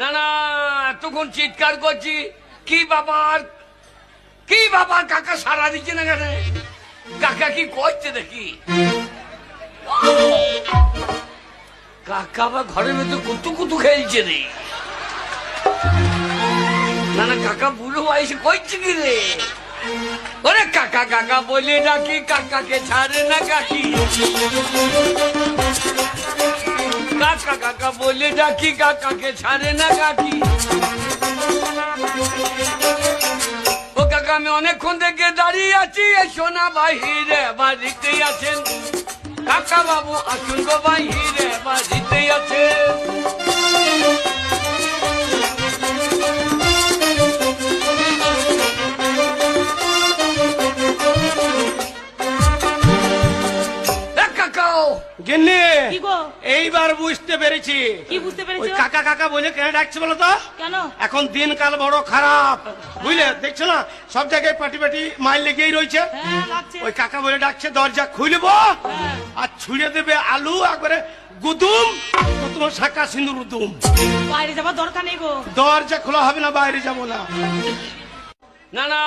না না, এতক্ষণ চিৎকার করছি। কি বাবার কি বাবা কাকা সারা দিচ্ছে না কেন? কাকা কি করছে দেখি? কাকা আবার ঘরের ভেতর কুতু কুতু খেলছে রে। না না, কাকা বুড়ো বয়সে কইছে কি রে? ওরে কাকা কাকা বলে ডাকি, কাকাকে ছাড়ে না, কাকি। কাকা কাকা বলে ডাকি, কাকাকে ছাড়ে না কাকি ও কাকা, আমি অনেকক্ষণ থেকে দাঁড়িয়ে আছি সোনা বাহিরে বাড়িতে আছেন। কাকা বাবু, আসুন গো বাহিরে বাড়িতেই এইবার বুঝতে পেরেছি। কি বুঝতে ওই কাকা কাকা বলে কেন ডাকছে বলো তো? কেন? এখন দিনকাল বড় খারাপ। বুঝলে? দেখছ না? সব জায়গায় পাটি পাটি মাইল লেগেই রয়েছে। হ্যাঁ ওই কাকা বলে ডাকছে দরজা খুলব? হ্যাঁ। আর ছুঁড়ে দেবে আলু একবারে গুদুম তোমার শাখা সিঁদুর উদুম। বাইরে যাবার দরকার নেই গো। দরজা খোলা হবে না বাইরে যাব না। না না